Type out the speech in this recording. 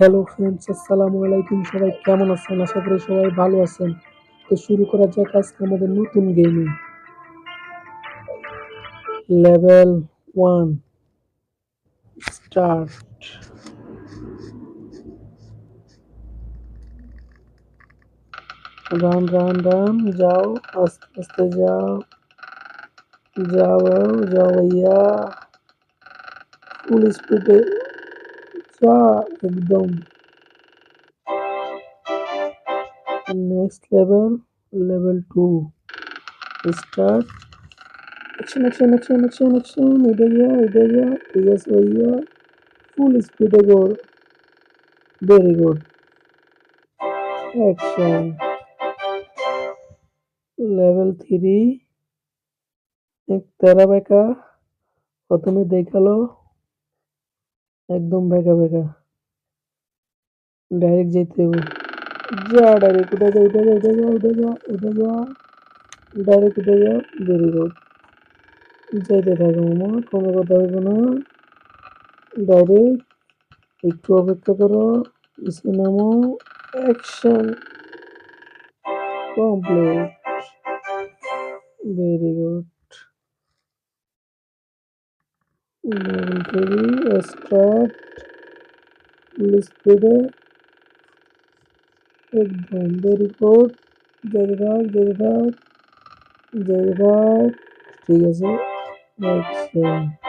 Hello friends আসসালামু আলাইকুম সবাই কেমন আছেন? আশা করি সবাই ভালো আছেন। তো শুরু করা যাক আজকে আমাদের নতুন gaming level one start run run run যাও, আস্তে আস্তে যাও। যাও যাও ভাইয়া। ফুল স্পিডে का एकदम next level level two start अच्छा अच्छा अच्छा अच्छा अच्छा इधर गया इधर गया यस भैया फुल स्पीड है गोर very good action level three एक तेरा बैका प्रथम देखा लो। একদম বেকা বেকা। ডাইরেক্ট যেতে হবে। যা ডাইরেক্ট উঠে যা উঠে যা উঠে যা উঠে যা উঠে যা ডাইরেক্ট উঠে যা ভেরি গুড যাইতে থাকো মামা, কোনো কথা হবে না। ডাইরেক্ট একটু অপেক্ষা করো, এসে নামো। Action complete very good inventory extract list bidder एकदम वेरी गुड जयराग जयराग जयराग ठीक है सर अच्छा